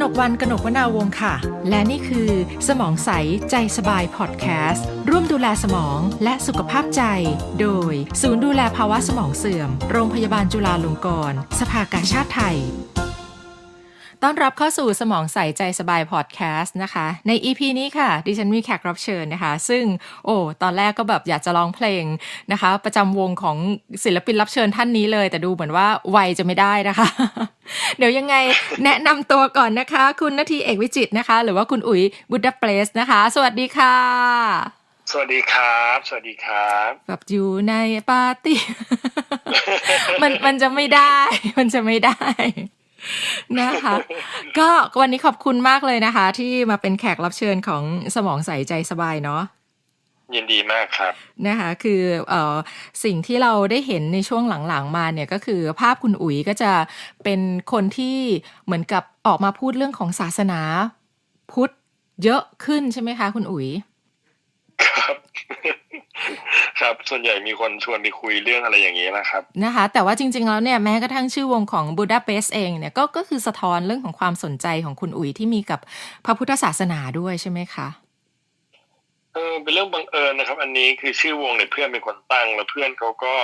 นกวันกนกวนาวงค่ะ และนี่คือ สมองใสใจสบายพอดแคสต์ร่วมดูแลสมองและสุขภาพใจ โดย ศูนย์ดูแลภาวะสมองเสื่อม โรงพยาบาลจุฬาลงกรณ์สภากาชาติไทย ต้อนรับเข้าสู่สมองใสใจสบายพอดแคสต์นะคะ ใน EP นี้ค่ะ ดิฉันมีแขกรับเชิญนะคะ ซึ่งโอ้ตอนแรกก็แบบอยากจะร้องเพลงนะคะ ประจำวงของศิลปินรับเชิญท่านนี้เลย แต่ดูเหมือนว่าวัยจะไม่ได้นะคะ เดี๋ยวยังไงแนะนำตัวก่อนนะคะ คุณนาทีเอกวิจิตรนะคะ หรือว่าคุณอุ๋ยบุดดาเปลสนะคะ สวัสดีค่ะ สวัสดีครับ สวัสดีครับแบบอยู่ในปาร์ตี้มันมันจะไม่ได้ มันจะไม่ได้ นะคะ ก็วันนี้ขอบคุณมากเลยนะคะ ที่มาเป็นแขกรับเชิญของสมองใสใจสบายเนาะยินดีมากครับนะคะคือเอ่อสิ่งที่เราได้เห็นในช่วงหลังๆมาเนี่ยก็คือภาพคุณอุ๋ยก็จะเป็นคนที่เหมือนกับออกมาพูดเรื่องของศาสนาพุทธเยอะขึ้นใช่ไหมคะ คุณอุ๋ยครับ ครับ ส่วนใหญ่มีคนชวนไปคุยเรื่องอะไรอย่างนี้นะครับ นะคะ แต่ว่าจริง ๆ แล้วเนี่ยแม้กระทั่งชื่อวงของบูดาเปสเองเนี่ยก็ก็คือสะท้อนเรื่องของความสนใจของคุณอุ๋ยที่มีกับพระพุทธศาสนาด้วยใช่ไหมคะเออเป็นเรื่องบังเอิญนะครับ อันนี้คือชื่อวงเนี่ยเพื่อนเป็นคนตั้ง แล้วเพื่อนเขาก็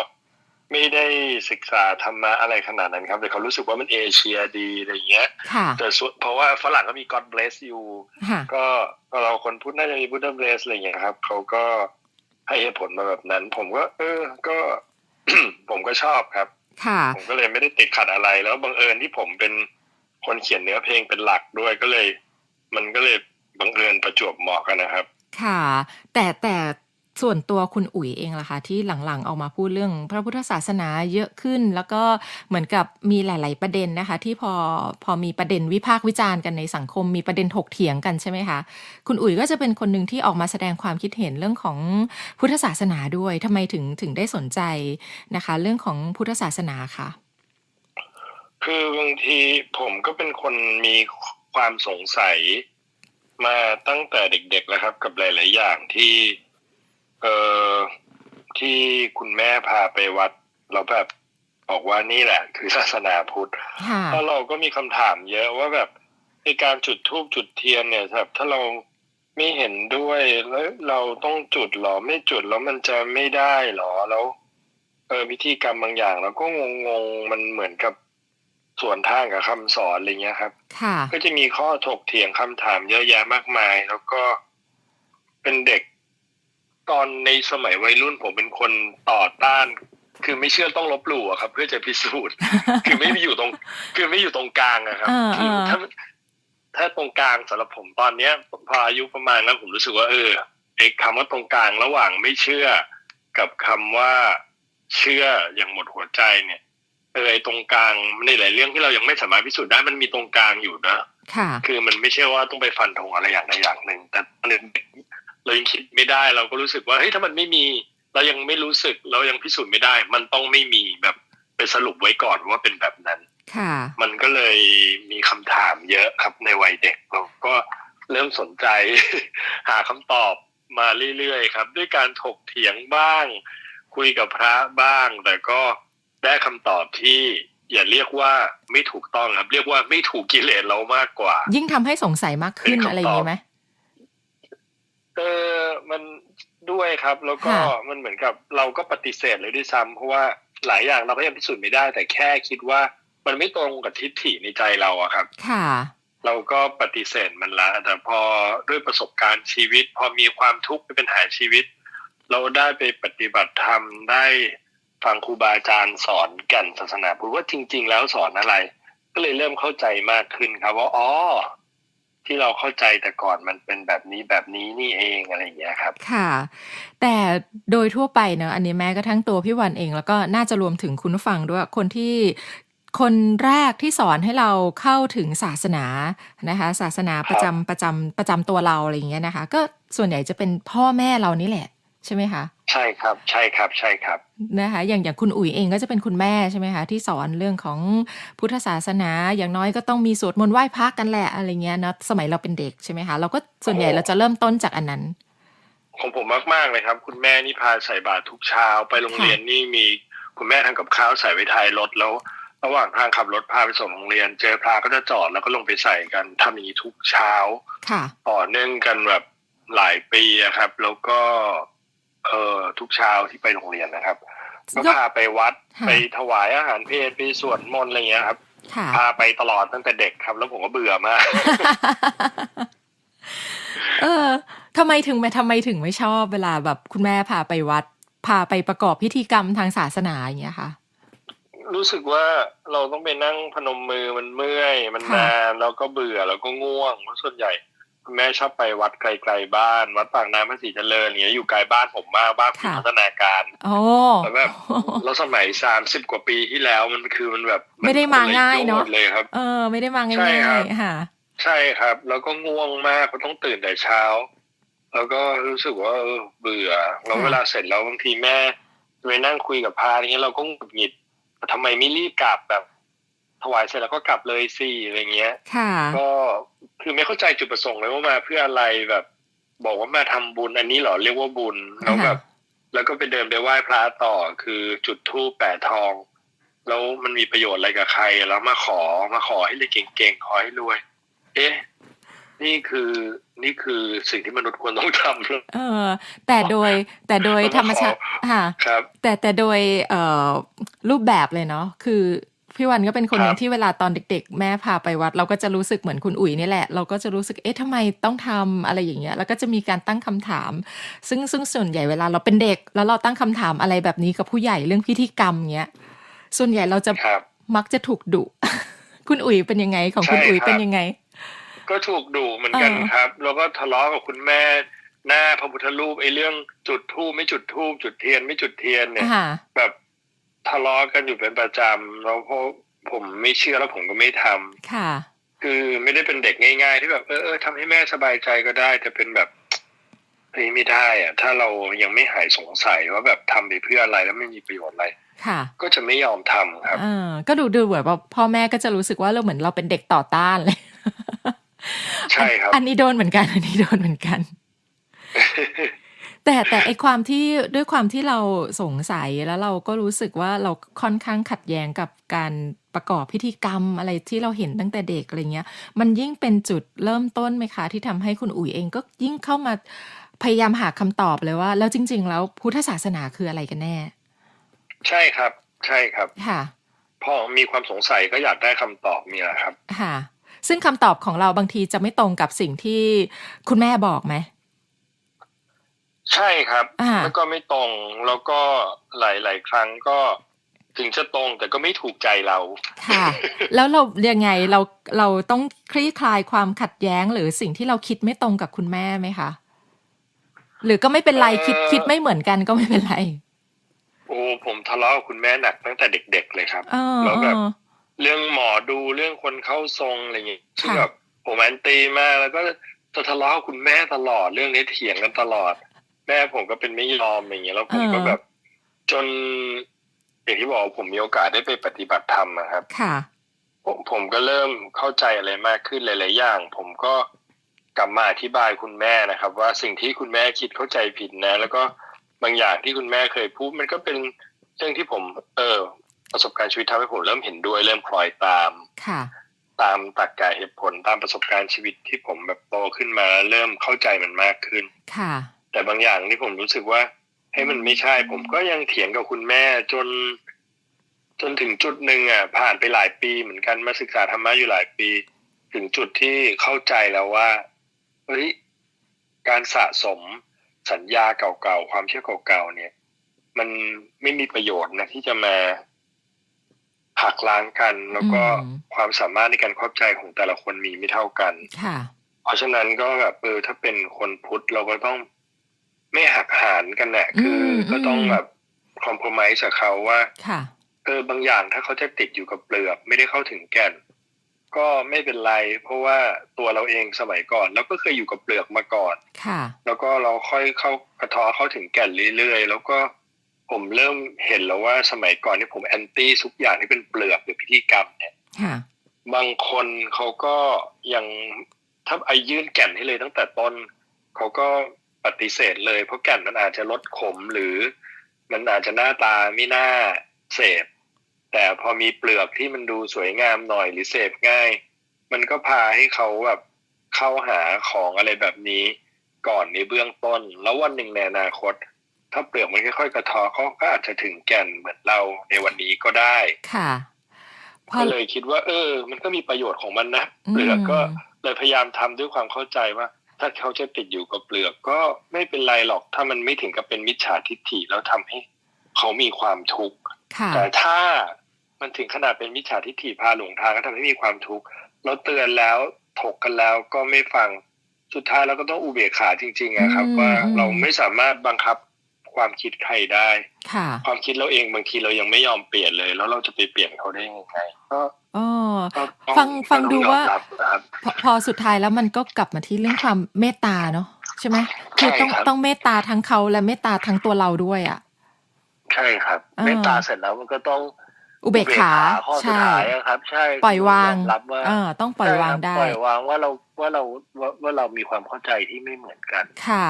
ไม่ได้ศึกษาธรรมะอะไรขนาดนั้นครับ แต่เขารู้สึกว่ามันเอเชียดีอะไรอย่างเงี้ยค่ะแต่ส่วนเพราะว่าฝรั่งก็มี God bless you ค่ะก็เราคนพูดน่าจะมี Buddha bless อะไรอย่างเงี้ยครับเขาก็ ให้เหตุผลมาแบบนั้น ผมก็ เออ ก็ผมก็ชอบครับ ค่ะ ผมก็เลยไม่ได้ติดขัดอะไรแล้วบังเอิญที่ผมเป็นคนเขียนเนื้อเพลงเป็นหลักด้วยก็เลย มันก็เลยบังเอิญประจวบเหมาะกันนะครับ ค่ะ แต่แต่ ส่วนตัวคุณอุ๋ยเองล่ะคะที่หลังๆออกมาพูดเรื่องพระพุทธศาสนาเยอะขึ้น แล้วก็เหมือนกับมีหลาย ๆประเด็นนะคะ ที่พอพอมีประเด็นวิพากษ์วิจารณ์กันในสังคม มีประเด็นถกเถียงกันใช่ไหมคะคุณอุ๋ยก็จะเป็นคนหนึ่งที่ออกมาแสดงความคิดเห็นเรื่องของพุทธศาสนาด้วยทำไมถึงถึงได้สนใจนะคะ เรื่องของพุทธศาสนาค่ะคือบางทีผมก็เป็นคนมีความสงสัยมาตั้งแต่เด็กๆแล้วครับ กับหลาย ๆ อย่างที่ เอ่อที่คุณแม่พาไปวัด เราแบบบอกว่านี่แหละ คือศาสนาพุทธค่ะแล้วเราก็มีคำถามเยอะว่าแบบในการจุดธูปจุดเทียนเนี่ยแบบถ้าเราไม่เห็นด้วยแล้วเราต้องจุดหรอไม่จุดแล้วมันจะไม่ได้หรอแล้วเออพิธีกรรมบางอย่างเราก็งงๆมันเหมือนกับส่วนทางกับคำสอนอะไรเงี้ยครับค่ะก็จะมีข้อถกเถียงคำถามเยอะแยะมากมาย แล้วก็เป็นเด็ก ตอนในสมัยวัยรุ่นผมเป็นคนต่อต้าน คือไม่เชื่อต้องลบหลู่อะครับ เพื่อจะพิสูจน์ คือไม่อยู่ตรง คือไม่อยู่ตรงกลางอะครับอ่าคืออ่าถ้าถ้าตรงกลางสำหรับผมตอนเนี้ยพออายุประมาณนั้นผมรู้สึกว่าเออไอ้คำว่าตรงกลางระหว่างไม่เชื่อ กับคำว่าเชื่ออย่างหมดหัวใจเนี่ยเออไอ้ตรงกลางในหลายเรื่องที่เรายังไม่สามารถพิสูจน์ได้มันมีตรงกลางอยู่นะค่ะ คือมันไม่ใช่ว่าต้องไปฟันธงอะไรอย่างใดอย่างหนึ่ง แต่อันหนึ่ง เรายังคิดไม่ได้เราก็รู้สึกว่าเฮ้ยถ้ามันไม่มีเรายังไม่รู้สึกเรายังพิสูจน์ไม่ได้ มันต้องไม่มีแบบไปสรุปไว้ก่อนว่าเป็นแบบนั้น ค่ะ มันก็เลยมีคำถามเยอะครับในวัยเด็กเราก็เริ่มสนใจ หาคำตอบมาเรื่อยๆครับ ด้วยการถกเถียงบ้าง คุยกับพระบ้าง แต่ก็ได้คำตอบที่อย่าเรียกว่าไม่ถูกต้องครับ เรียกว่าไม่ถูกกิเลสเรามากกว่า ยิ่งทำให้สงสัยมากขึ้นเป็นคำตอบอะไรอย่างนี้ไหม เออมันด้วยครับ แล้วก็ค่ะมันเหมือนกับเราก็ปฏิเสธเลยด้วยซ้ำเพราะว่าหลายอย่างเราก็ยังพิสูจน์ไม่ได้ แต่แค่คิดว่ามันไม่ตรงกับทิฏฐิในใจเราอะครับ ค่ะ เราก็ปฏิเสธมันละแต่พอด้วยประสบการณ์ชีวิต พอมีความทุกข์เป็นปัญหาชีวิต เราได้ไปปฏิบัติธรรมได้ฟังครูบาอาจารย์สอนแก่นศาสนาพุทธว่าจริง ๆ แล้วสอนอะไร ก็เลยเริ่มเข้าใจมากขึ้นครับว่าอ๋อ ที่เราเข้าใจแต่ก่อนมันเป็นแบบนี้แบบนี้นี่เองอะไรอย่างเงี้ยครับ ค่ะ แต่โดยทั่วไปเนอะอันนี้แม้กระทั่งตัวพี่วันเอง แล้วก็น่าจะรวมถึงคุณผู้ฟังด้วยคนที่คนแรกที่สอนให้เราเข้าถึงศาสนานะคะ ศาสนาประจำประจำประจำตัวเราอะไรอย่างเงี้ยนะคะ ก็ส่วนใหญ่จะเป็นพ่อแม่เรานี่แหละ ใช่ไหมคะ ใช่ครับใช่ครับใช่ครับนะคะอย่างอย่างคุณอุ๋ยเองก็จะเป็นคุณแม่ใช่ไหมคะที่สอนเรื่องของพุทธศาสนาอย่างน้อยก็ต้องมีสวดมนต์ไหว้พระกันแหละอะไรเงี้ยนะสมัยเราเป็นเด็กใช่ไหมคะเราก็ส่วนใหญ่เราจะเริ่มต้นจากอันนั้น ของผมมากๆเลยครับ คุณแม่นี่พาใส่บาตรทุกเช้าไปโรงเรียนนี่มีคุณแม่ทำกับข้าวใส่ไว้ท้ายรถแล้ว ระหว่างทางขับรถพาไปส่งโรงเรียน เจอพระก็จะจอดแล้วก็ลงไปใส่กันทำอย่างนี้ทุกเช้าค่ะต่อเนื่องกันแบบหลายปีอะครับ แล้วก็ เอ่อทุกเช้าที่ไปโรงเรียนนะครับ ก็พาไปวัดค่ะไปถวายอาหารเพลไปสวดมนต์อะไรเงี้ยครับค่ะพาไปตลอดตั้งแต่เด็กครับ แล้วผมก็เบื่อมาก เออทำไมถึงไม่ทำไมถึงไม่ชอบเวลาแบบคุณแม่พาไปวัด พาไปประกอบพิธีกรรมทางศาสนาอย่างเงี้ยค่ะ รู้สึกว่าเราต้องไปนั่งพนมมือมันเมื่อย มันค่ะนานแล้วก็เบื่อแล้วก็ง่วงเพราะส่วนใหญ่คุณ แม่ชอบไปวัดไกลๆบ้าน วัดปากน้ำพระศรีเจริญอย่างเงี้ยอยู่ไกลบ้านผมมากบ้านผมพัฒนาการโอ้แล้วแบบแล้วสมัยสามสิบกว่าปีที่แล้วมันคือมันแบบ ไม่ได้มาง่ายเนอะคลโดเลยครับ เออ ไม่ได้มาใช่ง่าครัยบๆค่ะ ใช่ครับ แล้วก็ง่วงมากเพราะต้องตื่นแต่เช้า แล้วก็รู้สึกว่าเออเบื่อแล้วค่ะเวลาเสร็จแล้วบางทีแม่ไปนั่งคุยกับพาอย่างเงี้ยเราก็หงุดหงิดทำไมไม่รีบกลับแบบ ถวายเสร็จแล้วก็กลับเลยสิอะไรเงี้ยค่ะก็คือไม่เข้าใจจุดประสงค์เลยว่ามาเพื่ออะไรแบบ บอกว่ามาทำบุญอันนี้เหรอเรียกว่าบุญแล้วแบบ แล้วก็ไปเดินไปไหว้พระต่อคือจุดธูปแปะทอง แล้วมันมีประโยชน์อะไรกับใคร แล้วมาขอมาขอให้เลยเก่งๆขอให้รวย เอ๊ะนี่คือนี่คือสิ่งที่มนุษย์ควรต้องทำหรือเออ แต่โดยแต่โดยแล้วก็ธรรมชาติขอค่ะ ครับ แต่แต่โดยเอ่อรูปแบบเลยเนาะคือ พี่วันก็เป็นคนหนึ่คงรับที่เวลาตอนเด็ก ๆ แม่พาไปวัด เราก็จะรู้สึกเหมือนคุณอุ๋ยนี่แหละ เราก็จะรู้สึกเอ๊ะทำไมต้องทำอะไรอย่างเงี้ยแล้วก็จะมีการตั้งคำถาม ซึ่งซึ่งส่วนใหญ่เวลาเราเป็นเด็ก แล้วเราตั้งคำถามอะไรแบบนี้กับผู้ใหญ่เรื่องพิธีกรรมเงี้ยส่วนใหญ่เราจะครับมักจะถูกดุคุณอุ๋ยเป็นยังไงของคุณใช่อุ๋ยครับเป็นยังไง ก็ถูกดุเหมือนกันเออครับ แล้วก็ทะเลาะกับคุณแม่หน้าพระพุทธรูปไอ้เรื่องจุดธูปไม่จุดธูปจุดเทียนไม่จุดเทียนเนี่ยค่ะแบบ ทะเลาะกันอยู่เป็นประจำแล้วพอผมไม่เชื่อแล้วผมก็ไม่ทำค่ะ คือไม่ได้เป็นเด็กง่าย ๆ ที่แบบเออเออทำให้แม่สบายใจก็ได้แต่เป็นแบบเฮ้ยไม่ได้อะถ้าเรายังไม่หายสงสัยว่าแบบทำไปเพื่ออะไรแล้วไม่มีประโยชน์อะไรค่ะ ก็จะไม่ยอมทำครับเออก็ดูดูเหมือนว่าพ่อแม่ก็จะรู้สึกว่าเราเหมือนเราเป็นเด็กต่อต้านเลย ใช่ครับ อันนี้โดนเหมือนกัน อันนี้โดนเหมือนกัน แต่แต่ไอความที่ด้วยความที่เราสงสัยแล้วเราก็รู้สึกว่าเราค่อนข้างขัดแย้งกับการประกอบพิธีกรรมอะไรที่เราเห็นตั้งแต่เด็กอะไรเงี้ย มันยิ่งเป็นจุดเริ่มต้นไหมคะ ที่ทำให้คุณอุ๋ยเองก็ยิ่งเข้ามาพยายามหาคำตอบเลยว่า แล้วจริง ๆ แล้วพุทธศาสนาคืออะไรกันแน่ ใช่ครับ ใช่ครับค่ะพอมีความสงสัยก็อยากได้คำตอบนี่แหละครับ ค่ะ ซึ่งคำตอบของเราบางทีจะไม่ตรงกับสิ่งที่คุณแม่บอกไหม ใช่ครับอ่าแล้วก็ไม่ตรงแล้วก็หลาย ๆ ครั้งก็ถึงจะตรงแต่ก็ไม่ถูกใจเรา ค่ะ แล้วเรายังไงเราเราต้องคลี่คลายความขัดแย้งหรือสิ่งที่เราคิดไม่ตรงกับคุณแม่ไหมคะ หรือก็ไม่เป็นไรเอ่อคิดคิดไม่เหมือนกันก็ไม่เป็นไร โอ้ผมทะเลาะกับคุณแม่หนักตั้งแต่เด็ก ๆ เลยครับเออแล้วแบบเออเรื่องหมอดูเรื่องคนเข้าทรงอะไรอย่างเงี้ยซึ่งค่ะแบบผมแอนตี้มากแล้วก็จะทะเลาะกับคุณแม่ตลอดเรื่องนี้เถียงกันตลอด แม่ผมก็เป็นไม่ยอมอย่างเงี้ยแล้วผมก็แบบ จนอย่างที่บอกผมมีโอกาสได้ไปปฏิบัติธรรมอะครับค่ะผมผมก็เริ่มเข้าใจอะไรมากขึ้นหลาย ๆ อย่าง ผมก็กลับมาอธิบายคุณแม่นะครับ ว่าสิ่งที่คุณแม่คิดเข้าใจผิดนะ แล้วก็บางอย่างที่คุณแม่เคยพูด มันก็เป็นเรื่องที่ผม เออ ประสบการณ์ชีวิตทำให้ผมเริ่มเห็นด้วย เริ่มคล้อยตามค่ะ ตามตรรกกะเหตุผลตามประสบการณ์ชีวิตที่ผมแบบโตขึ้นมา เริ่มเข้าใจมันมากขึ้นค่ะ แต่บางอย่างที่ผมรู้สึกว่าให้ยมันไม่ใช่ ผมก็ยังเถียงกับคุณแม่จน จนถึงจุดหนึ่งอะ ผ่านไปหลายปี เหมือนกันมาศึกษาธรรมะอยู่หลายปี ถึงจุดที่เข้าใจแล้วว่าเฮ้ยการสะสมสัญญาเก่าๆความเชื่อเก่าๆเนี่ย มันไม่มีประโยชน์นะที่จะมาหักล้างกันแล้วก็อืมความสามารถในการเข้าใจของแต่ละคนมีไม่เท่ากัน ค่ะ เพราะฉะนั้นก็แบบเออถ้าเป็นคนพุทธเราก็ต้อง ไม่หักหานกันแหละคืออมก็ต้องอืมแบบคอม p r o m i s e กับเขาว่าค่ะเออบางอย่างถ้าเขาจะติดอยู่กับเปลือกไม่ได้เข้าถึงแก่น ก็ไม่เป็นไร เพราะว่าตัวเราเองสมัยก่อนเราก็เคยอยู่กับเปลือกมาก่อนค่ะ แล้วก็เราค่อยเข้ากระเทอเข้าถึงแก่นเรื่อยๆแล้วก็ผมเริ่มเห็นแล้วว่าสมัยก่อนที่ผมแอนตี้ทุกอย่างที่เป็นเปลือกหรือพิธีกรรมเนี่ยค่ะบางคนเขาก็ยังถ้าไอยื่นแก่นให้เลยตั้งแต่ต้นเขาก็ ปฏิเสธเลย เพราะแก่นมันอาจจะลดขมหรือมันอาจจะหน้าตาไม่น่าเสพแต่พอมีเปลือกที่มันดูสวยงามหน่อยหรือเสพง่าย มันก็พาให้เขาแบบเข้าหาของอะไรแบบนี้ก่อนในเบื้องต้น แล้ววันหนึ่งในอนาคต ถ้าเปลือกมันค่อยๆกระเทอเขาก็อาจจะถึงแก่นเหมือนเราในวันนี้ก็ได้ค่ะพอก็เลยคิดว่า เออ มันก็มีประโยชน์ของมันนะอืมเปลือกก็เลยพยายามทำด้วยความเข้าใจว่า ถ้าเขาจะติดอยู่กับเปลือกก็ไม่เป็นไรหรอกถ้ามันไม่ถึงกับเป็นมิจฉาทิฏฐิแล้วทำให้เขามีความทุกข์ค่ะแต่ถ้ามันถึงขนาดเป็นมิจฉาทิฏฐิพาหลงทางก็ทำให้มีความทุกข์เราเตือนแล้วถกกันแล้วก็ไม่ฟังสุดท้ายเราก็ต้องอุเบกขาจริงๆอะครับอืมว่าอืมเราไม่สามารถบังคับ ความคิดใครได้ ค่ะ ความคิดเราเองบางทีเรายังไม่ยอมเปลี่ยนเลย แล้วเราจะไปเปลี่ยนเขาได้ยังไงก็อ๋อก็ต้องฟังฟังก็ต้องดูยอมว่ารับนะครับพอพอสุดท้ายแล้วมันก็กลับมาที่เรื่องความเมตตาเนาะใช่ไหมคือต้องใช่ครับต้องเมตตาทั้งเขาและเมตตาทั้งตัวเราด้วยอะ ใช่ครับอ่าเมตตาเสร็จแล้วมันก็ต้องอุเบกขาข้อสุดใช่ท้ายอะครับ ใช่ปล่อยวางยอมรับว่าเออต้องปล่อยวางใช่ได้ครับปล่อยวางว่าเราว่าเราว่าว่าเรามีความเข้าใจที่ไม่เหมือนกัน ค่ะ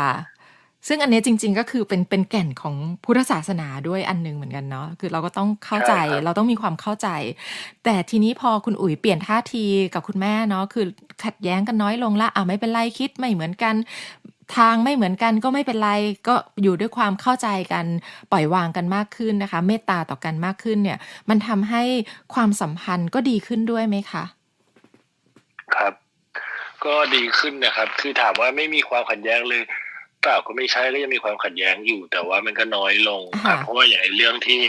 ซึ่งอันเนี้ยจริง ๆ ก็คือเป็นเป็นแก่นของพุทธศาสนาด้วยอันหนึงเหมือนกันเนาะคือเราก็ต้องเข้าใจใช่ครับเราต้องมีความเข้าใจ แต่ทีนี้พอคุณอุ๋ยเปลี่ยนท่าทีกับคุณแม่เนาะคือขัดแย้งกันน้อยลงละอะไม่เป็นไรคิดไม่เหมือนกันทางไม่เหมือนกันก็ไม่เป็นไรก็อยู่ด้วยความเข้าใจกันปล่อยวางกันมากขึ้นนะคะ เมตตาต่อกันมากขึ้นเนี่ย มันทำให้ความสัมพันธ์ก็ดีขึ้นด้วยไหมคะ ครับ ก็ดีขึ้นนะครับ คือถามว่าไม่มีความขัดแย้งเลย เปล่าก็ไม่ใช่ก็ยังมีความขัดแย้งอยู่ แต่ว่ามันก็น้อยลงครับค่ะเพราะว่าอย่างไอ้เรื่องที่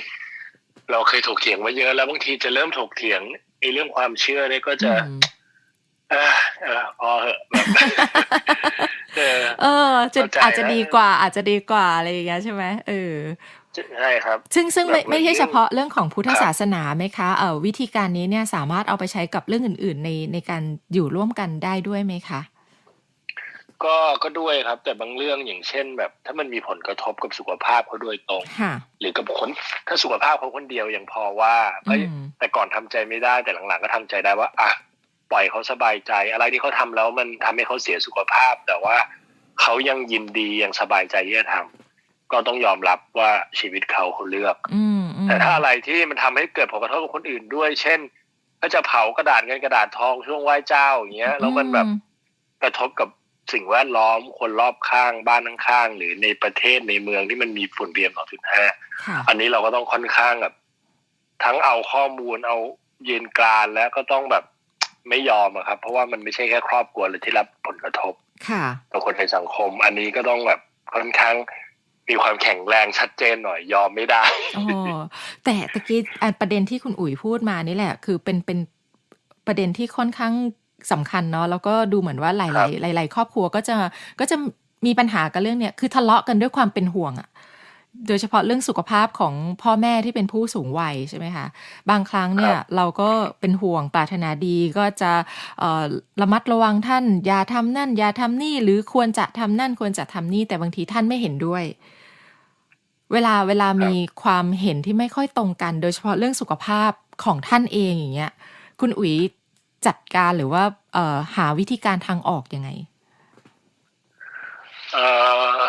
เราเคยถกเถียงมาเยอะแล้วบางทีจะเริ่มถกเถียงไอ้เรื่องความเชื่อเนี่ยก็จะอืมเออเออพอเหอะแบบเออเออจะเข้าใจอาจจะนะดีกว่า อาจจะดีกว่าอะไรอย่างเงี้ยใช่ไหมเออใช่ครับ ซึ่งซึ่งไม่แบบไม่ใช่เรื่องเฉพาะเรื่องของพุทธครับศาสนาไหมคะเออวิธีการนี้เนี่ยสามารถเอาไปใช้กับเรื่องอื่น ๆ ในในการอยู่ร่วมกันได้ด้วยไหมคะ ก็ก็ด้วยครับ แต่บางเรื่องอย่างเช่น แบบ ถ้ามันมีผลกระทบกับสุขภาพเขาโดยตรงค่ะหรือกับคนถ้าสุขภาพเขาคนเดียวยังพอว่าก็อืมแต่ก่อนทำใจไม่ได้แต่หลังๆ ก็ทำใจได้ว่า อะปล่อยเขาสบายใจ อะไรที่เขาทำแล้วมันทำให้เขาเสียสุขภาพ แต่ว่าเขายังยินดียังสบายใจที่จะทำก็ต้องยอมรับว่าชีวิตเขาเขาเลือกอืมอืมแต่ถ้าอะไรที่มันทำให้เกิดผลกระทบกับคนอื่นด้วย เช่นถ้าจะเผากระดาษเงินกระดาษทองช่วงไหว้เจ้าอย่างเงี้ยแล้วมันแบบอืกระทบกับ สิ่งแวดล้อมคนรอบข้างบ้านข้างๆหรือในประเทศในเมืองที่มันมีฝุ่น PM 2.5ค่ะอันนี้เราก็ต้องค่อนข้างแบบทั้งเอาข้อมูลเอายืนกรานแล้วก็ต้องแบบไม่ยอมอะครับ เพราะว่ามันไม่ใช่แค่ครอบครัวเลยที่รับผลกระทบค่ะต่อคนในสังคม อันนี้ก็ต้องแบบค่อนข้างมีความแข็งแรงชัดเจนหน่อยยอมไม่ได้อ๋อแต่ตะกี้อะประเด็นที่คุณอุ๋ยพูดมานี่แหละ คือเป็นเป็นประเด็นที่ค่อนข้าง สำคัญเนาะแล้วก็ดูเหมือนว่าหครัลายบๆหลาย ๆ ครอบครัวก็จะก็จะมีปัญหากันเรื่องเนี้ยคือทะเลาะกันด้วยความเป็นห่วงอะโดยเฉพาะเรื่องสุขภาพของพ่อแม่ที่เป็นผู้สูงวัยใช่ไหมคะบางครั้งเนี่ยเราก็เป็นห่วงปรารถนาดีก็จะเอ่อระมัดระวังท่าน อย่าทำนั่น อย่าทำนี่ หรือควรจะทำนั่นควรจะทำนี่แต่บางทีท่านไม่เห็นด้วย เวลาเวลามีความเห็นที่ไม่ค่อยตรงกัน โดยเฉพาะเรื่องสุขภาพของท่านเองอย่างเงี้ยคุณอุ๋ย จัดการหรือว่าเอ่อหาวิธีการทางออกยังไงเออ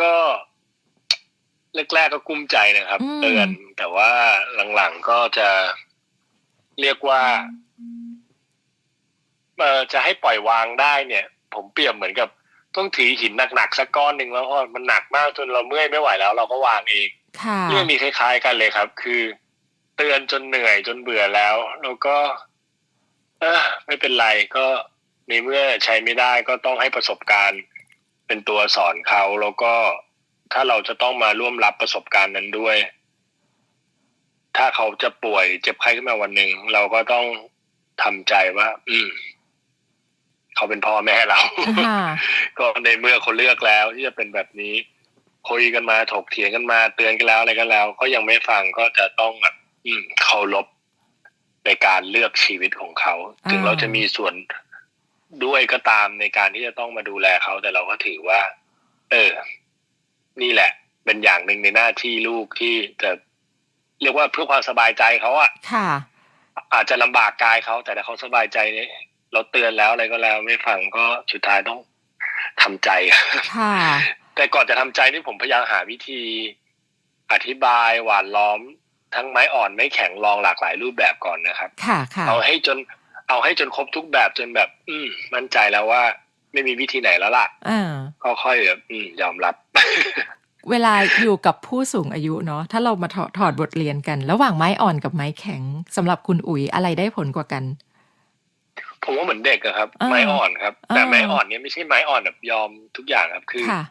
ก็แรกๆก็กุ้มใจนะครับอืมเตือนแต่ว่าหลังๆก็จะเรียกว่าเออจะให้ปล่อยวางได้เนี่ย ผมเปรียบเหมือนกับต้องถือหินหนักๆสักก้อนหนึ่งแล้วพอมันหนักมากจนเราเมื่อยไม่ไหวแล้ว เราก็วางเองค่ะเรื่องมีคล้ายๆกันเลยครับ คือ เตือนจนเหนื่อยจนเบื่อแล้ว แล้วก็เออไม่เป็นไรก็ในเมื่อใช้ไม่ได้ก็ต้องให้ประสบการณ์เป็นตัวสอนเขาแล้วก็ถ้าเราจะต้องมาร่วมรับประสบการณ์นั้นด้วย ถ้าเขาจะป่วยเจ็บไข้ขึ้นมาวันหนึ่งเราก็ต้องทำใจว่า อืม เขาเป็นพ่อแม่เราค่ะก็ในเมื่อเขาเลือกแล้วที่จะเป็นแบบนี้คุยกันมาถกเถียงกันมาเตือนกันแล้วอะไรกันแล้ว ก็ยังไม่ฟังก็จะต้องแบบอืมเคารพ ในการเลือกชีวิตของเขาอ่าถึงเราจะมีส่วนด้วยก็ตามในการที่จะต้องมาดูแลเขาแต่เราก็ถือว่า เออ นี่แหละ เป็นอย่างหนึ่งในหน้าที่ลูกที่จะเรียกว่าเพื่อความสบายใจเขาอะค่ะ อาจจะลำบากกายเขาแต่ถ้าเขาสบายใจเนี่ยเราเตือนแล้วอะไรก็แล้วไม่ฟังก็สุดท้ายต้องทำใจค่ะแต่ก่อนจะทำใจนี่ผมพยายามหาวิธีอธิบายหวานล้อม ทั้งไม้อ่อนไม้แข็งลองหลากหลายรูปแบบก่อนนะครับ ค่ะค่ะเอาให้จนเอาให้จนครบทุกแบบจนแบบ อืมมั่นใจแล้วว่า ไม่มีวิธีไหนแล้วล่ะอ่าก็ค่อยแบบอืมยอมรับ เวลาอยู่กับผู้สูงอายุเนาะถ้าเรามาถอดถอดบทเรียนกัน ระหว่างไม้อ่อนกับไม้แข็งสำหรับคุณอุ๋ยอะไรได้ผลกว่ากัน ผมว่าเหมือนเด็กอะครับเออไม้อ่อนครับ แต่เออไม้อ่อนเนี่ยไม่ใช่ไม้อ่อนแบบยอมทุกอย่างครับคือค่ะ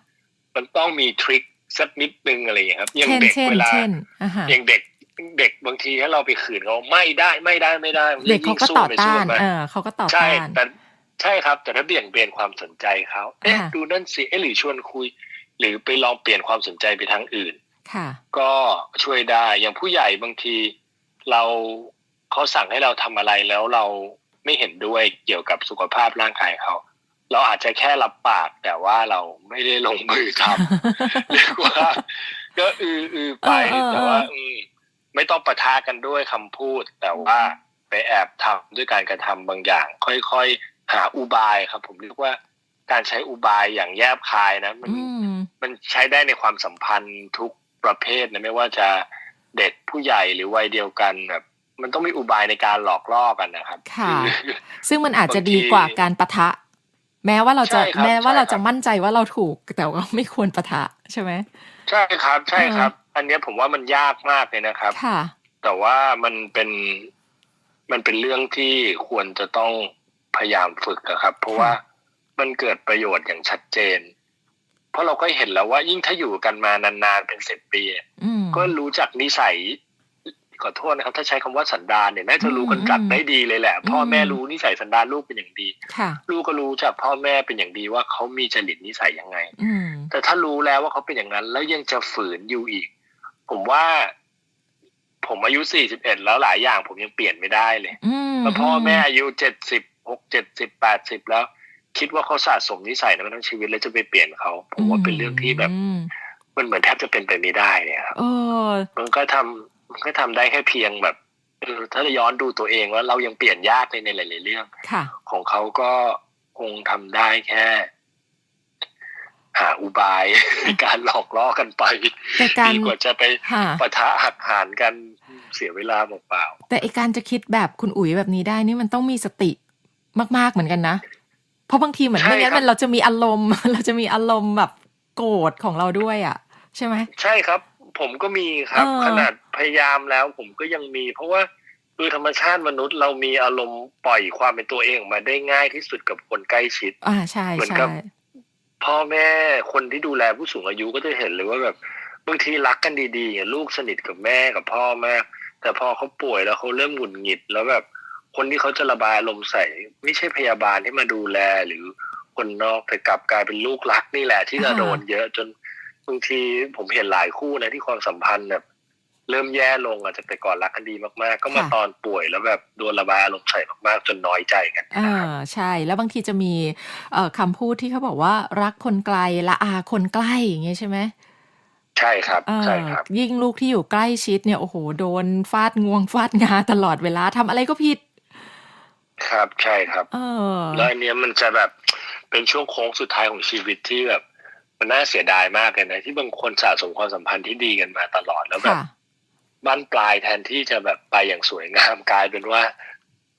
มันต้องมีทริคสักนิดนึงอะไรอย่างเงี้ยครับอย่างเช่นเด็กเช่นเวลาเช่นอ่าฮะอย่างเด็ก เด็กบางทีถ้าเราไปขืนเขาไม่ได้ไม่ได้ไม่ได้เด็กเขาก็ต่อต้านยิ่งสู้ไปสู้ไปเออเขาก็ต่อใช่ต้านแต่ใช่ครับ แต่ถ้าเบี่ยงเบนความสนใจเขาเอ๊ะอ่าดูนั่นสิเอ๊ะหรือชวนคุย หรือไปลองเปลี่ยนความสนใจไปทางอื่น ค่ะ ก็ช่วยได้อย่างผู้ใหญ่บางที เราเขาสั่งให้เราทำอะไรแล้วเราไม่เห็นด้วยเกี่ยวกับสุขภาพร่างกายเขาเราอาจจะแค่รับปากแต่ว่าเราไม่ได้ลงมือทำเรียกว่าก็อืออือไปเออเออแต่ว่าอืม ไม่ต้องประทะกันด้วยคำพูด แต่ว่าไปแอบทำด้วยการกระทำบางอย่าง ค่อยๆ หาอุบายครับ ผมเรียกว่าการใช้อุบายอย่างแยบคายนะ มันอืมมันใช้ได้ในความสัมพันธ์ทุกประเภทนะไม่ว่าจะเด็กผู้ใหญ่หรือวัยเดียวกันแบบมันต้องมีอุบายในการหลอกล่อกันนะครับ ค่ะอซึ่งมันอาจจะบางทีดีกว่าการปะทะ แม้ว่าเราจะใช่ครับแม้ว่าใช่เราครัจะบมั่นใจว่าเราถูกแต่ว่าไม่ควรปะทะใช่ไหมใช่ครับ ใช่ครับ อันเนี้ยผมว่ามันยากมากเลยนะครับ ค่ะ แต่ว่ามันเป็นมันเป็นเรื่องที่ควรจะต้องพยายามฝึกอะครับ เพราะว่ามันเกิดประโยชน์อย่างชัดเจน เพราะเราก็เห็นแล้วว่ายิ่งถ้าอยู่กันมานานๆเป็นสิบปีอะอืม ก็รู้จักนิสัยขอโทษนะครับ ถ้าใช้คำว่าสันดานเนี่ยน่าจะรู้กันอืมจักได้ดีเลยแหละ พ่อแม่อืมรู้นิสัยสันดานลูกเป็นอย่างดี ค่ะ ลูกก็รู้จากพ่อแม่เป็นอย่างดีว่าเขามีจริตนิสัยยังไง อืม แต่ถ้ารู้แล้วว่าเขาเป็นอย่างนั้น แล้วยังจะฝืนอยู่อีก ผมว่า ผมอายุสี่สิบเอ็ดแล้วหลายอย่าง ผมยังเปลี่ยนไม่ได้เลยอืมแล้วพ่อแม่อายุเจ็ดสิบหกเจ็ดสิบแปดสิบแล้ว คิดว่าเขาสะสมนิสัยนั้นมาทั้งชีวิตแล้วจะไปเปลี่ยนเขา ผมว่าเป็นเรื่องที่แบบอืมมันเหมือนแทบจะเป็นไปไม่ได้เนี่ยครับเออมันก็ทำมันก็ทำได้แค่เพียงแบบเออถ้าจะย้อนดูตัวเองว่าเรายังเปลี่ยนยากเลยในหลาย ๆ เรื่องค่ะของเขาก็คงทำได้แค่ หาอุบายในการหลอกล่อกันไปแต่การดีกว่าจะไปค่ะปะทะหักหานกันเสียเวลาเปล่าแต่ไอการจะคิดแบบคุณอุ๋ยแบบนี้ได้นี่มันต้องมีสติมาก ๆเหมือนกันนะ เพราะบางทีเหมือนไม่งั้นมันเราจะมีอารมณ์ เราจะมีอารมณ์แบบโกรธของเราด้วยอะ ใช่ไหมๆใช่ครับ ผมก็มีครับเออขนาดพยายามแล้วผมก็ยังมี เพราะว่าคือธรรมชาติมนุษย์เรามีอารมณ์ปล่อยความเป็นตัวเองออกมาได้ง่ายที่สุดกับคนใกล้ชิด อ่าใช่เหมือนใช่กับ พ่อแม่คนที่ดูแลผู้สูงอายุก็จะเห็นเลยว่าแบบบางทีรักกันดีๆอย่างลูกสนิทกับแม่กับพ่อแม่แต่พอเขาป่วยแล้วเขาเริ่มหงุดหงิด แล้วแบบคนที่เขาจะระบายอารมใส่ ไม่ใช่พยาบาลที่มาดูแลหรือคนนอกแต่กลับกลายเป็นลูกรักนี่แหละที่จะโดนเยอะจนบางทีผมเห็นหลายคู่นะที่ความสัมพันธ์แบบ เริ่มแย่ลงอาจจะแต่ก่อนรักกันดีมากๆ ก็มาตอนป่วยแล้วแบบโดนระบายอารมณ์ใส่มากๆ จนน้อยใจกันอ่านะครับใช่แล้วบางทีจะมีเอ่อคำพูดที่เขาบอกว่ารักคนไกลละอาคนใกล้อย่างเงี้ยใช่ไหมใช่ครับเออใช่ครับ ยิ่งลูกที่อยู่ใกล้ชิดเนี่ยโอ้โหโดนฟาดงวงฟาดงาตลอดเวลาทำอะไรก็ผิด ครับใช่ครับเออแล้วอันเนี้ยมันจะแบบเป็นช่วงโค้งสุดท้ายของชีวิตที่แบบมันน่าเสียดายมากเลยนะที่บางคนสะสมความสัมพันธ์ที่ดีกันมาตลอดแล้วแบบค่ะ บ้านปลายแทนที่จะแบบไปอย่างสวยงามกลายเป็นว่า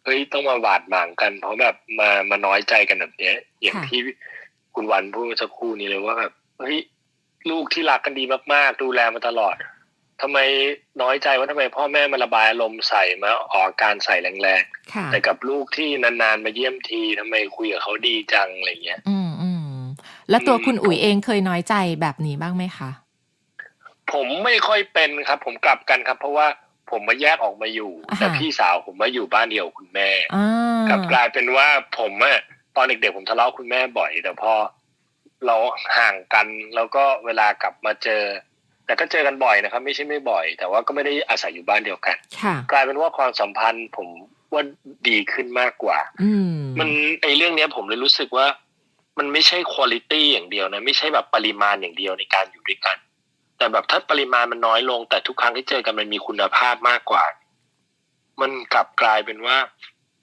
เฮ้ยต้องมาบาดหมางกัน เพราะแบบมามาน้อยใจกันแบบเนี้ย อย่างค่ะที่คุณวันพูดเมื่อสักครู่นี้เลยว่าแบบเฮ้ยลูกที่รักกันดีมากๆ ดูแลมาตลอดทำไมน้อยใจว่าทำไมพ่อแม่มาระบายอารมณ์ใส่มาออกอาการใส่แรงค่ะๆแต่กับลูกที่นานๆมาเยี่ยมทีทำไมคุยกับเขาดีจังอะไรเงี้ย อืมอืมแล้วตัวอืมคุณอุ๋ยเองเคยน้อยใจแบบนี้บ้างไหมคะ ผมไม่ค่อยเป็นครับ ผมกลับกันครับ เพราะว่าผมมาแยกออกมาอยู่อ่าฮะแต่พี่สาวผมมาอยู่บ้านเดียวกับคุณแม่อ่ากลับกลายเป็นว่าผมอะตอนเด็กๆผมทะเลาะกับคุณแม่บ่อย แต่พอเราห่างกัน แล้วก็เวลากลับมาเจอ แต่ก็เจอกันบ่อยนะครับ ไม่ใช่ไม่บ่อย แต่ว่าก็ไม่ได้อาศัยอยู่บ้านเดียวกันค่ะกลายเป็นว่าความสัมพันธ์ ผมว่าดีขึ้นมากกว่า อืมมันไอเรื่องเนี้ย ผมเลยรู้สึกว่า มันไม่ใช่คุณ i t y อย่างเดียวนะ ไม่ใช่แบบปริมาณอย่างเดียวในการอยู่ด้วยกัน แต่แบบถ้าปริมาณมันน้อยลง แต่ทุกครั้งที่เจอกันมันมีคุณภาพมากกว่า มันกลับกลายเป็นว่า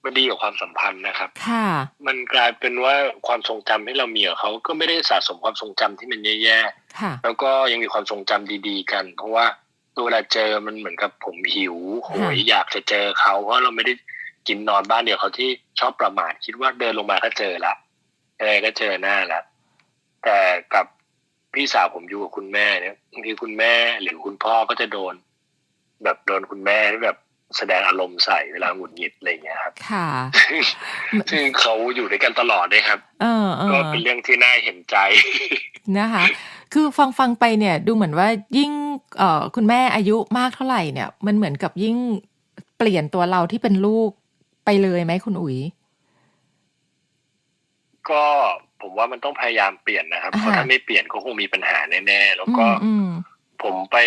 มันดีกับความสัมพันธ์นะครับ ค่ะ มันกลายเป็นว่าความทรงจำที่เรามีกับเขาก็ไม่ได้สะสมความทรงจำที่มันแย่ค่ะๆแล้วก็ยังมีความทรงจำดีๆ กัน เพราะว่าเวลาเจอมันเหมือนกับผมหิวโหยอยากจะเจอเขาเพราะเราไม่ได้กินนอนบ้านเดียวเขาที่ชอบประมาทคิดว่าเดินลงมาก็เจอละอะไรก็เจอหน้าละแต่กับ พี่สาวผมอยู่กับคุณแม่เนี่ยบางทีคุณแม่หรือคุณพ่อก็จะโดน แบบโดนคุณแม่ที่แบบแสดงอารมณ์ใส่เวลาหงุดหงิดอะไรอย่างเงี้ยครับ ค่ะ ซึ่งเขาอยู่ด้วยกันตลอดเลยครับ เออเอก็อเป็นเรื่องที่น่าเห็นใจนะคะ คือฟังฟังไปเนี่ยดูเหมือนว่ายิ่งเอ่อคุณแม่อายุมากเท่าไหร่เนี่ย มันเหมือนกับยิ่งเปลี่ยนตัวเราที่เป็นลูกไปเลยไหมคุณอุ๋ย ก็ ผมว่ามันต้องพยายามเปลี่ยนนะครับอ่าฮะเพราะถ้าไม่เปลี่ยนก็คงมีปัญหาแน่ๆ แล้วก็อืมอืมผมไป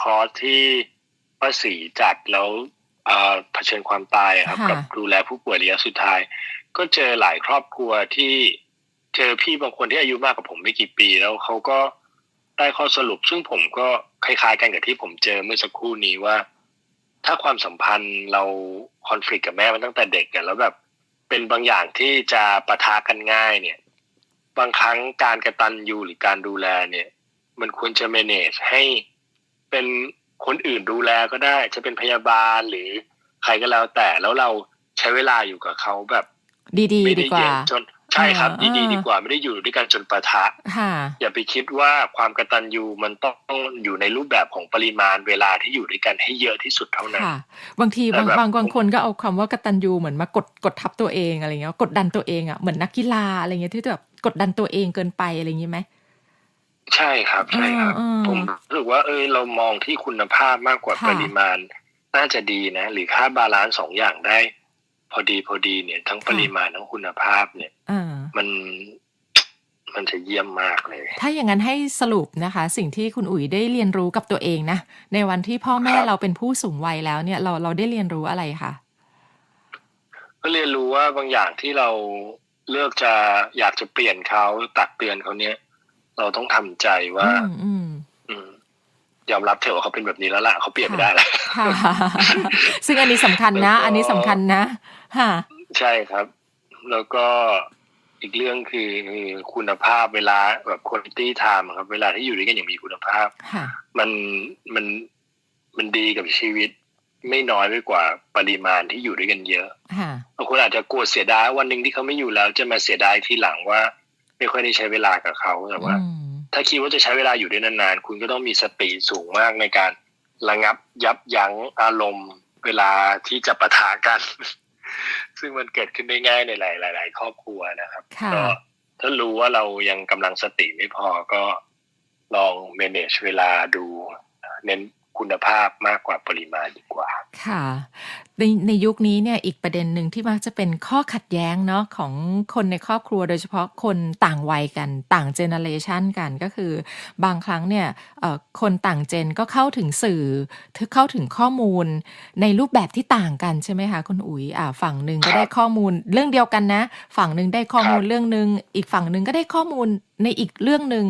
คอร์สที่ป้าศรีจัดแล้วเอ่อเผชิญความตายอะครับ กับดูแลผู้ป่วยระยะสุดท้าย ก็เจอหลายครอบครัวที่เจอพี่บางคนที่อายุมากกว่าผมไม่กี่ปี แล้วเขาก็ได้ข้อสรุป ซึ่งผมก็คล้ายๆกันกับที่ผมเจอเมื่อสักครู่นี้ว่า ถ้าความสัมพันธ์เราคอนฟ lict กับแม่มันตั้งแต่เด็กกันแล้วแบบ เป็นบางอย่างที่จะปะทะกันง่ายเนี่ย บางครั้งการกระตันยูหรือการดูแลเนี่ย มันควรจะ manage ให้เป็นคนอื่นดูแลก็ได้ จะเป็นพยาบาลหรือใครก็แล้วแต่แล้วเราใช้เวลาอยู่กับเขาแบบ ดีไม่ๆดีได้กว่าเย็นจน ใช่ครับอ่าดีอ่าๆดีกว่าไม่ได้อยู่ด้วยกันจนปะทะค่ะอย่าไปคิดว่าความกตัญญูมันต้องอยู่ในรูปแบบของปริมาณเวลาที่อยู่ด้วยกันให้เยอะที่สุดเท่านั้นค่ะบางทีบางแต่แบบบางบางคนก็เอาคำว่ากตัญญูเหมือนมากดกดทับตัวเองอะไรเงี้ยกดดันตัวเองอะเหมือนนักกีฬาอะไรเงี้ยที่แบบกดดันตัวเองเกินไปอะไรอย่างงี้ไหมใช่ครับใช่ครับอืมอืมผมรู้สึกว่าเออเรามองที่คุณภาพมากกว่าค่ะปริมาณ น่าจะดีนะ หรือค่าบาลานซ์สองอย่างได้ พอดีพอดีเนี่ย ทั้งปริมาณทั้งคุณภาพเนี่ยอ่ามันมันจะเยี่ยมมากเลย ถ้าอย่างนั้นให้สรุปนะคะ สิ่งที่คุณอุ๋ยได้เรียนรู้กับตัวเองนะ ในวันที่พ่อแม่ครับเราเป็นผู้สูงวัยแล้วเนี่ย เราเราได้เรียนรู้อะไรคะก็เรียนรู้ว่าบางอย่างที่เราเลือกจะอยากจะเปลี่ยนเขาตักเตือนเขาเนี่ย เราต้องทำใจว่าอืมอืมอืมยอมรับเถอะว่าเขาเป็นแบบนี้แล้วล่ะเขาเปลี่ยนไม่ได้แล้วค่ะซึ่งอันนี้สำคัญนะแล้วก็อันนี้สำคัญนะ ค่ะ ใช่ครับ แล้วก็อีกเรื่องคือคือคุณภาพเวลาแบบคุณตี้ไทม์ครับ เวลาที่อยู่ด้วยกันอย่างมีคุณภาพค่ะมันมันมันดีกับชีวิตไม่น้อยไปกว่าปริมาณที่อยู่ด้วยกันเยอะค่ะบางคนอาจจะกลัวเสียดายวันหนึ่งที่เขาไม่อยู่แล้ว จะมาเสียดายทีหลังว่า ไม่ค่อยได้ใช้เวลากับเขาแต่ว่าอืมถ้าคิดว่าจะใช้เวลาอยู่ด้วยนานๆ คุณก็ต้องมีสติสูงมากในการระงับยับยั้งอารมณ์ เวลาที่จะปะทะกัน ซึ่งมันเกิดขึ้นได้ง่ายในหลายๆหลายๆครอบครัวนะครับค่ะก็ถ้ารู้ว่าเรายังกำลังสติไม่พอก็ลอง manage เวลาดู เน้น คุณภาพมากกว่าปริมาณดีกว่า ค่ะ ในในยุคนี้เนี่ยอีกประเด็นหนึ่งที่มักจะเป็นข้อขัดแย้งเนาะของคนในครอบครัวโดยเฉพาะคนต่างวัยกันต่างเจเนเรชันกันก็คือบางครั้งเนี่ยเอ่อคนต่างเจนก็เข้าถึงสื่อเข้าถึงข้อมูลในรูปแบบที่ต่างกันใช่ไหมคะคุณอุ๋ยอ่าฝั่งหนึ่งก็ได้ข้อมูลเรื่องเดียวกันนะ ฝั่งหนึ่งได้ข้อมูลรเรื่องหนึ่งอีกฝั่งหนึ่งก็ได้ข้อมูลในอีกเรื่องหนึ่ง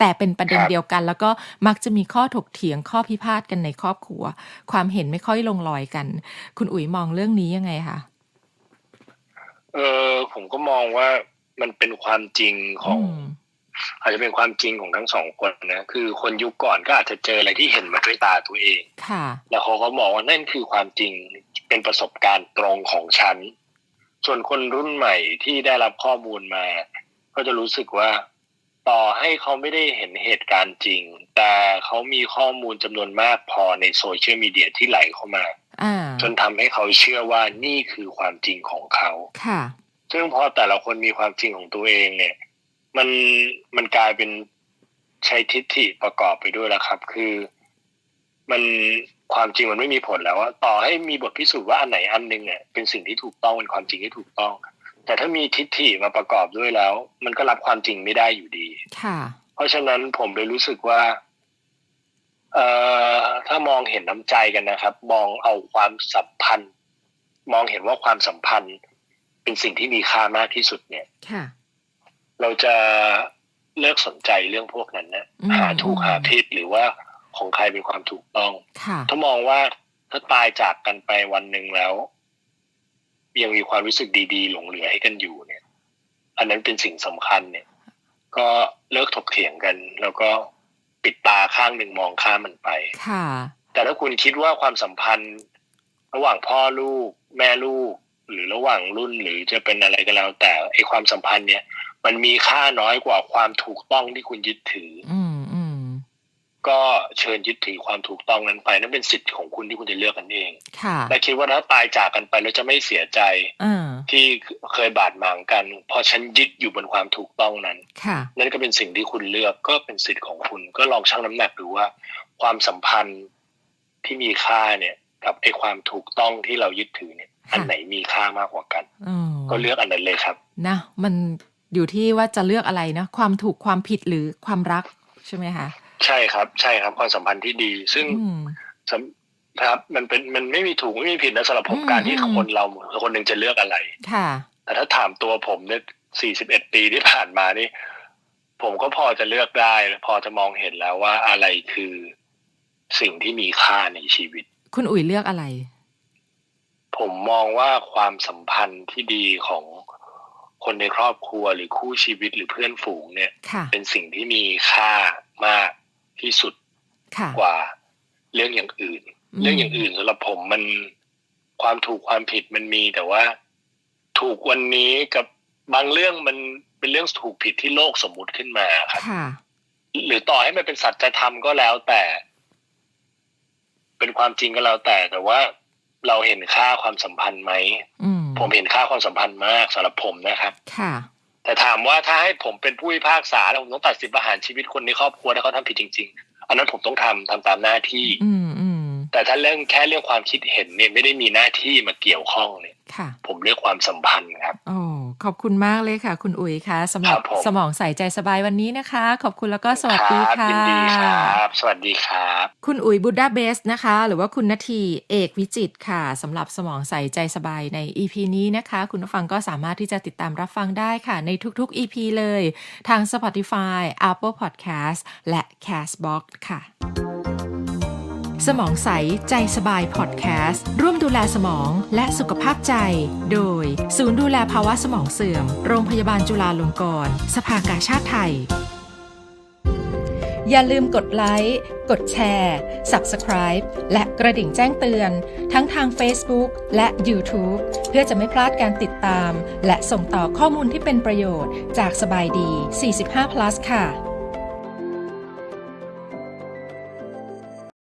แต่เป็นประเด็นครับเดียวกัน แล้วก็มักจะมีข้อถกเถียงข้อพิพาทกันในครอบครัว ความเห็นไม่ค่อยลงรอยกัน คุณอุ๋ยมองเรื่องนี้ยังไงคะเออผมก็มองว่ามันเป็นความจริงของมอาจจะเป็นความจริงของทั้งสองคนนะคือคนยุคก่อนก็อาจจะเจออะไรที่เห็นมาด้วยตาตัวเองค่ะ แล้วเขาก็มองว่านั่นคือความจริงเป็นประสบการณ์ตรงของฉัน ส่วนคนรุ่นใหม่ที่ได้รับข้อมูลมา ก็จะรู้สึกว่า ต่อให้เขาไม่ได้เห็นเหตุการณ์จริง แต่เขามีข้อมูลจำนวนมากพอในโซเชียลมีเดียที่ไหลเข้ามาอ่าจนทำให้เขาเชื่อว่านี่คือความจริงของเขาค่ะซึ่งพอแต่ละคนมีความจริงของตัวเองเนี่ย มันมันกลายเป็นใช้ทิฏฐิประกอบไปด้วยแล้วครับ คือมันความจริงมันไม่มีผลแล้วว่าต่อให้มีบทพิสูจน์ว่าอันไหนอันหนึ่งเนี่ยเป็นสิ่งที่ถูกต้องเป็นความจริงที่ถูกต้อง แต่ถ้ามีทิฏฐิมาประกอบด้วยแล้ว มันก็รับความจริงไม่ได้อยู่ดี ค่ะ เพราะฉะนั้นผมเลยรู้สึกว่า เอ่อถ้ามองเห็นน้ำใจกันนะครับ มองเอาความสัมพันธ์ มองเห็นว่าความสัมพันธ์ เป็นสิ่งที่มีค่ามากที่สุดเนี่ย ค่ะ เราจะเลิกสนใจเรื่องพวกนั้นนะอืมหาถูกหาผิดหรือว่าของใครเป็นความถูกต้องค่ะถ้ามองว่าถ้าตายจากกันไปวันหนึ่งแล้ว ยังมีความรู้สึกดีๆ หลงเหลือให้กันอยู่เนี่ย อันนั้นเป็นสิ่งสำคัญเนี่ย ก็เลิกถกเถียงกัน แล้วก็ปิดตาข้างหนึ่งมองข้ามมันไป ค่ะ แต่ถ้าคุณคิดว่าความสัมพันธ์ ระหว่างพ่อลูก แม่ลูก หรือระหว่างรุ่นหรือจะเป็นอะไรก็แล้ว แต่ไอความสัมพันธ์เนี่ย มันมีค่าน้อยกว่าความถูกต้องที่คุณยึดถือ อืมอืม ก็เชิญยึดถือความถูกต้องนั้นไปนั่นเป็นสิทธิ์ของคุณที่คุณจะเลือกกันเองค่ะและคิดว่าถ้าตายจากกันไปแล้วจะไม่เสียใจอ่าที่เคยบาดหมางกันเพราะฉันยึดอยู่บนความถูกต้องนั้นค่ะนั่นก็เป็นสิ่งที่คุณเลือกก็เป็นสิทธิ์ของคุณ ก็ลองชั่งน้ำหนักดูว่า ความสัมพันธ์ที่มีค่าเนี่ย กับไอ้ความถูกต้องที่เรายึดถือเนี่ยค่ะอันไหนมีค่ามากกว่ากันอ๋อก็เลือกอันนั้นเลยครับ นะ มันอยู่ที่ว่าจะเลือกอะไรนะความถูกความผิดหรือความรักใช่ไหมคะ ใช่ครับ ใช่ครับความสัมพันธ์ที่ดี ซึ่งอืมสำครับ มันเป็นมันไม่มีถูกไม่มีผิดนะสำหรับผมอืมการที่อืมคนเราคนหนึ่งจะเลือกอะไร ค่ะ แต่ถ้าถามตัวผมเนี่ยสี่สิบเอ็ดปีที่ผ่านมานี่ ผมก็พอจะเลือกได้ พอจะมองเห็นแล้วว่าอะไรคือสิ่งที่มีค่าในชีวิต คุณอุ๋ยเลือกอะไร ผมมองว่าความสัมพันธ์ที่ดีของคนในครอบครัวหรือคู่ชีวิตหรือเพื่อนฝูงเนี่ยค่ะเป็นสิ่งที่มีค่ามาก ที่สุดค่ะกว่าเรื่องอย่างอื่นอืมเรื่องอย่างอื่นสำหรับผมมันความถูกความผิดมันมีแต่ว่า ถูกวันนี้กับบางเรื่องมันเป็นเรื่องถูกผิดที่โลกสมมุติขึ้นมาครับค่ะหรือต่อให้มันเป็นสัจธรรมก็แล้วแต่ เป็นความจริงก็แล้วแต่ แต่ว่าเราเห็นค่าความสัมพันธ์ไหมอืมผมเห็นค่าความสัมพันธ์มากสำหรับผมนะครับ ค่ะ แต่ถามว่าถ้าให้ผมเป็นผู้พิพากษาแล้วผมต้องตัดสินประหารชีวิตคนในครอบครัวถ้าเขาทำผิดจริง ๆ อันนั้นผมต้องทำทำตามหน้าที่ อืมอืมแต่ถ้าเรื่องแค่เรื่องความคิดเห็นเนี่ยไม่ได้มีหน้าที่มาเกี่ยวข้องเนี่ย ค่ะ ผมเลือกความสัมพันธ์ครับโอ้ขอบคุณมากเลยค่ะ คุณอุ๋ยค่ะสำหรับครับผมสมองใส่ใจสบายวันนี้นะคะ ขอบคุณแล้วก็สวัสดีครับค่ะยินดีครับ สวัสดีครับ คุณอุ๋ยบุดดาเบสนะคะ หรือว่าคุณนาทีเอกวิจิตรค่ะสำหรับสมองใส่ใจสบายใน EP นี้นะคะ คุณผู้ฟังก็สามารถที่จะติดตามรับฟังได้ค่ะ ในทุกๆ EP เลย ทาง Spotify Apple Podcast และ Castbox ค่ะ สมองใส ใจสบายพอดแคสต์ ร่วมดูแลสมองและสุขภาพใจ โดย ศูนย์ดูแลภาวะสมองเสื่อม โรงพยาบาลจุฬาลงกรณ์สภากาชาติไทย อย่าลืมกดไลค์ กดแชร์ Subscribe และกระดิ่งแจ้งเตือน ทั้งทาง Facebook และ YouTube เพื่อจะไม่พลาดการติดตาม และส่งต่อข้อมูลที่เป็นประโยชน์จากสบายดี 45 plus ค่ะ